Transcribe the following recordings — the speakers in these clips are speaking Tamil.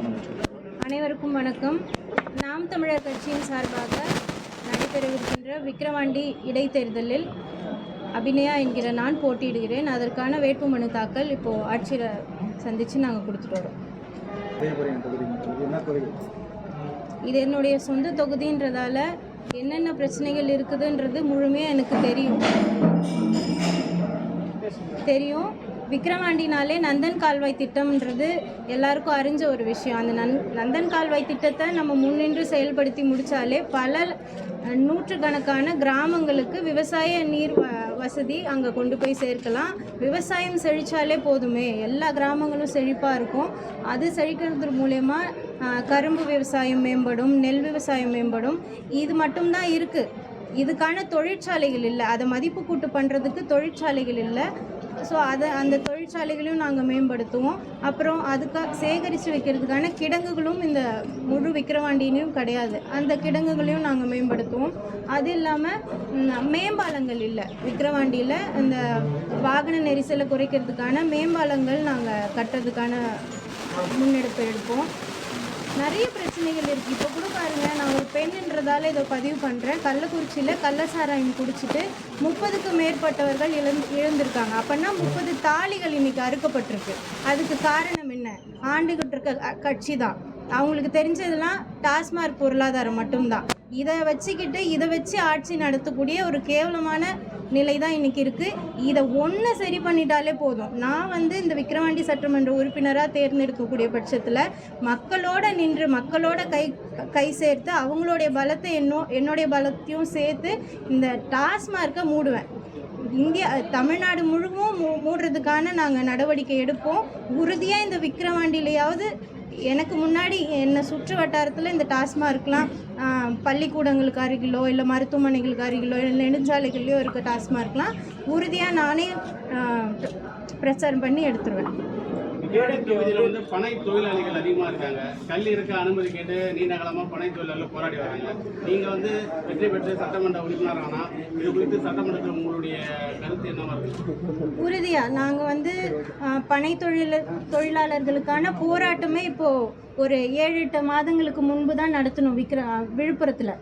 அனைவருக்கும் வணக்கம். நாம் தமிழர் கட்சியின் சார்பாக நடைபெறவிருக்கின்ற விக்கிரவாண்டி இடைத்தேர்தலில் அபிநயா என்கிற நான் போட்டியிடுகிறேன். அதற்கான வேட்புமனு தாக்கல் இப்போது ஆட்சியரை சந்தித்து நாங்கள் கொடுத்துட்டு வரோம். இது என்னுடைய சொந்த தொகுதின்றதால என்னென்ன பிரச்சனைகள் இருக்குதுன்றது முழுமையாக எனக்கு தெரியும். தெரியும். விக்ரவாண்டினாலே நந்தன் கால்வாய் திட்டம்ன்றது எல்லாருக்கும் அறிஞ்ச ஒரு விஷயம். அந்த நன் நந்தன் கால்வாய் திட்டத்தை நம்ம முன்னின்று செயல்படுத்தி முடித்தாலே பல நூற்றுக்கணக்கான கிராமங்களுக்கு விவசாய நீர் வ வசதி அங்கே கொண்டு போய் சேர்க்கலாம். விவசாயம் செழித்தாலே போதுமே. எல்லா கிராமங்களும் செழிப்பாக இருக்கும். அது செழிக்கிறது மூலயமா கரும்பு விவசாயம் மேம்படும் நெல் விவசாயம் மேம்படும். இது மட்டும்தான் இருக்குது இதுக்கான தொழிற்சாலைகள் இல்லை. அதை மதிப்பு கூட்டு பண்ணுறதுக்கு தொழிற்சாலைகள் இல்லை. ஸோ அதை அந்த தொழிற்சாலைகளையும் நாங்கள் மேம்படுத்துவோம். அப்புறம் அதுக்காக சேகரித்து வைக்கிறதுக்கான கிடங்குகளும் இந்த முழு விக்கிரவாண்டியிலையும் கிடையாது. அந்த கிடங்குகளையும் நாங்கள் மேம்படுத்துவோம். அது இல்லாமல் மேம்பாலங்கள் இல்லை. விக்கிரவாண்டியில் இந்த வாகன நெரிசலை குறைக்கிறதுக்கான மேம்பாலங்கள் நாங்கள் கட்டுறதுக்கான முன்னெடுப்பு எடுப்போம். நிறைய பிரச்சனைகள் இருக்குது இப்போ கூட பாருங்க நான் ஒரு பெண்ணுன்றதால இதை பதிவு பண்ணுறேன் கள்ளக்குறிச்சியில் கள்ளசாராயம் குடிச்சிட்டு முப்பதுக்கு மேற்பட்டவர்கள் இழந்து இழந்திருக்காங்க. அப்படின்னா முப்பது தாலிகள் இன்றைக்கி அறுக்கப்பட்டிருக்கு. அதுக்கு காரணம் என்ன? ஆண்டுகிட்டு இருக்க கட்சி தான். அவங்களுக்கு தெரிஞ்சதெல்லாம் டாஸ்மாக் பொருளாதாரம் மட்டும்தான். இதை வச்சுக்கிட்டு இதை வச்சு ஆட்சி நடத்தக்கூடிய ஒரு கேவலமான நிலை தான் இன்னைக்கு இருக்குது இதை ஒன்று சரி பண்ணிட்டாலே போதும். நான் வந்து இந்த விக்கிரவாண்டி சட்டமன்ற உறுப்பினராக தேர்ந்தெடுக்கக்கூடிய பட்சத்தில் மக்களோட நின்று மக்களோட கை கை சேர்த்து அவங்களுடைய பலத்தை என்னோ என்னுடைய பலத்தையும் சேர்த்து இந்த டாஸ்மார்க்கை மூடுவேன். இந்தியா தமிழ்நாடு முழுவதும் மூ மூடுறதுக்கான நாங்கள் நடவடிக்கை எடுப்போம். உறுதியாக இந்த விக்கிரவாண்டியிலையாவது எனக்கு முன்னாடி என்னை சுற்று வட்டாரத்தில் இந்த டாஸ்மார்க்லாம் பள்ளிக்கூடங்களுக்கு அருகிலோ இல்லை மருத்துவமனைகளுக்கு அருகிலோ இல்லை நெடுஞ்சாலைகள்லையோ இருக்க டாஸ்மார்க்லாம் உறுதியாக நானே பிரச்சாரம் பண்ணி எடுத்துருவேன். ஏழை தொகுதியில் வந்து பனை தொழிலாளிகள் அதிகமாக இருக்காங்க. கல் இருக்க அனுமதி கேட்டு நீண்ட காலமாக பனை தொழிலாளர்கள் போராடி வராங்க. நீங்கள் வந்து வெற்றி பெற்று சட்டமன்ற உறுப்பினர் ஆனால் இது குறித்து சட்டமன்றத்தில் உங்களுடைய கருத்து என்னவா இருக்கு? உறுதியாக நாங்கள் வந்து பனை தொழில் தொழிலாளர்களுக்கான போராட்டமே இப்போது ஒரு ஏழு எட்டு மாதங்களுக்கு முன்பு தான் நடத்தணும் விக்ர விழுப்புரத்தில்.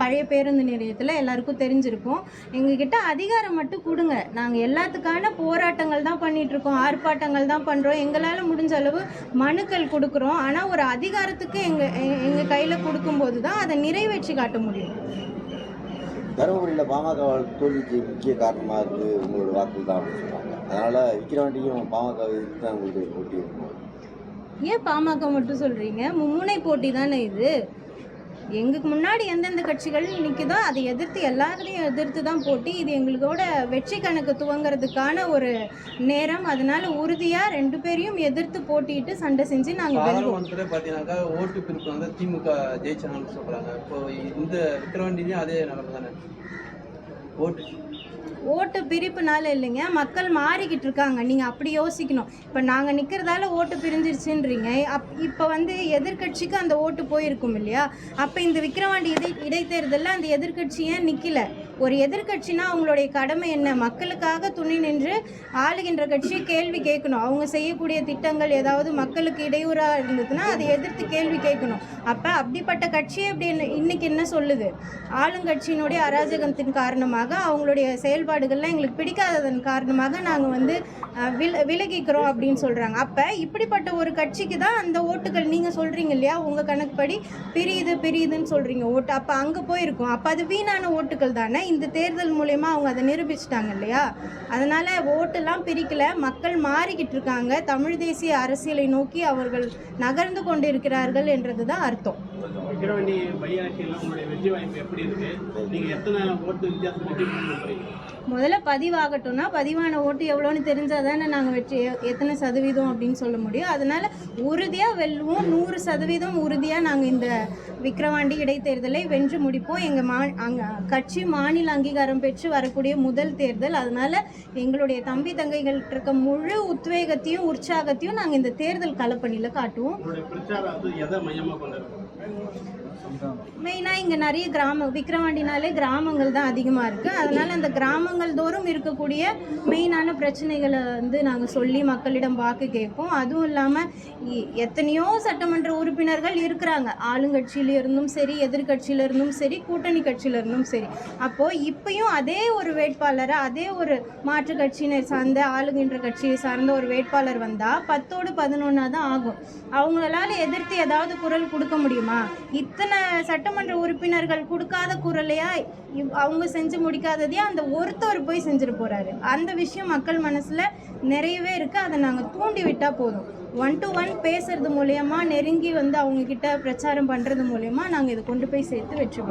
பழைய பேருந்து நிலையத்தில் எல்லாருக்கும் தெரிஞ்சிருக்கும். எங்ககிட்ட அதிகாரம் மட்டும் கொடுங்க. நாங்கள் எல்லாத்துக்கான போராட்டங்கள் தான் பண்ணிகிட்ருக்கோம் ஆர்ப்பாட்டங்கள் தான் பண்ணுறோம் எங்களால் முடிஞ்ச அளவு மனுக்கள் கொடுக்குறோம். ஆனால் ஒரு அதிகாரத்துக்கு எங்கள் எங்கள் கையில் கொடுக்கும்போது தான் அதை நிறைவேற்றி காட்ட முடியும். தருமபுரியில் பாமக தோல்விக்கு முக்கிய காரணமாக இருந்து உங்களோட வாக்கு தான் அப்படின்னு சொல்கிறாங்க அதனால் விக்கிரவாண்டியும் பாமக தான் உங்களுக்கு போட்டி இருக்கும் ஏன் பாமக மட்டும் சொல்கிறீங்க மும்முனை போட்டி தானே இது? எங்களுக்கு முன்னாடி எந்தெந்த கட்சிகள் நிற்குதோ அதை எதிர்த்து எல்லாரையும் எதிர்த்து தான் போட்டி. இது எங்களோட வெற்றி கணக்கு துவங்குறதுக்கான ஒரு நேரம். அதனால உறுதியாக ரெண்டு பேரையும் எதிர்த்து போட்டிட்டு சண்டை செஞ்சு நாங்கள் பார்த்தீங்கன்னாக்கா ஓட்டு பிரிப்பு வந்து திமுக ஜெயிச்சாங்கன்னு சொல்றாங்க. இப்போ இந்த விக்கிரவாண்டிலையும் அதே நிலைமை தானே? ஓட்டு ஓட்டு பிரிப்புனால இல்லைங்க. மக்கள் மாறிக்கிட்டு இருக்காங்க. நீங்கள் அப்படி யோசிக்கணும். இப்போ நாங்கள் நிற்கிறதால ஓட்டு பிரிஞ்சிருச்சுன்றீங்க. அப் இப்போ வந்து எதிர்க்கட்சிக்கு அந்த ஓட்டு போயிருக்கும் இல்லையா? அப்போ இந்த விக்கிரவாண்டி இடை இடைத்தேர்தலில் அந்த எதிர்க்கட்சி ஏன் நிற்கல ஒரு எதிர்கட்சினா அவங்களுடைய கடமை என்ன? மக்களுக்காக துணை நின்று ஆளுகின்ற கட்சி கேள்வி கேட்கணும். அவங்க செய்யக்கூடிய திட்டங்கள் ஏதாவது மக்களுக்கு இடையூறாக இருந்ததுன்னா அதை எதிர்த்து கேள்வி கேட்கணும். அப்போ அப்படிப்பட்ட கட்சியே அப்படி என்ன- இன்னைக்கு என்ன சொல்லுது? ஆளுங்கட்சியினுடைய அராஜகத்தின் காரணமாக அவங்களுடைய செயல்பாடுகள்லாம் எங்களுக்கு பிடிக்காததன் காரணமாக நாங்கள் வந்து வில விலகிக்கிறோம் அப்படின்னு சொல்கிறாங்க அப்போ இப்படிப்பட்ட ஒரு கட்சிக்கு தான் அந்த ஓட்டுகள் நீங்கள் சொல்கிறீங்க இல்லையா? உங்கள் கணக்குப்படி பிரியுது பிரியுதுன்னு சொல்கிறீங்க ஓட்டு அப்போ அங்கே போயிருக்கும். அப்போ அது வீணான ஓட்டுகள் தானே? இந்த தேர்தல் மூலயமா அவங்க அதை நிரூபிச்சிட்டாங்க இல்லையா? அதனால் ஓட்டெல்லாம் பிரிக்கல. மக்கள் மாறிக்கிட்டு இருக்காங்க. தமிழ் தேசிய அரசியலை நோக்கி அவர்கள் நகர்ந்து கொண்டிருக்கிறார்கள் என்றது தான் அர்த்தம் வெற்றி வாய்ப்பு எப்படி இருக்கு? நீங்கள் எத்தனை ஓட்டு வித்தியாசம் முதல்ல பதிவாகட்டும்னா பதிவான ஓட்டு எவ்வளோன்னு தெரிஞ்சால் தானே நாங்கள் வெற்றி எத்தனை சதவீதம் அப்படின்னு சொல்ல முடியும். அதனால் உறுதியாக வெல்லுவோம். நூறு சதவீதம் உறுதியாக நாங்கள் இந்த விக்கிரவாண்டி இடைத்தேர்தலை வென்று முடிப்போம். எங்கள் மா அங்கே கட்சி மாநில அங்கீகாரம் பெற்று வரக்கூடிய முதல் தேர்தல். அதனால் எங்களுடைய தம்பி தங்கைகள்கிட்ட இருக்க முழு உத்வேகத்தையும் உற்சாகத்தையும் நாங்கள் இந்த தேர்தல் களப்பணியில் காட்டுவோம். மெயினாக இங்கே நிறைய கிராமம் விக்கிரவாண்டினாலே கிராமங்கள் தான் அதிகமாக இருக்குது அதனால் அந்த கிராம கிராமங்கள் தோறும் இருக்கக்கூடிய மெயினான பிரச்சனைகளை வந்து நாங்கள் சொல்லி மக்களிடம் வாக்கு கேட்போம். அதுவும் இல்லாமல் எத்தனையோ சட்டமன்ற உறுப்பினர்கள் இருக்கிறாங்க. ஆளுங்கட்சியில இருந்தும் சரி எதிர்கட்சியிலிருந்தும் சரி கூட்டணி கட்சியில இருந்தும் சரி. அப்போது இப்பயும் அதே ஒரு வேட்பாளரை அதே ஒரு மாற்று கட்சியினர் சார்ந்த ஆளுகின்ற கட்சியை சார்ந்த ஒரு வேட்பாளர் வந்தால் பத்தோடு பதினொன்னா தான் ஆகும். அவங்களால எதிர்த்து ஏதாவது குரல் கொடுக்க முடியுமா? இத்தனை சட்டமன்ற உறுப்பினர்கள் கொடுக்காத குரலையா இவ்- அவங்க செஞ்சு முடிக்காததையே அந்த ஒரு ஒருத்தர் போய் செஞ்சுட்டு போறாரு. அந்த விஷயம் மக்கள் மனசுல நிறையவே இருக்கு. அதை நாங்க தூண்டி விட்டா போதும். ஒன் டு ஒன் பேசுறது மூலயமா நெருங்கி வந்து அவங்க கிட்ட பிரச்சாரம் பண்றது மூலயமா நாங்க இதை கொண்டு போய் சேர்த்து வெற்றி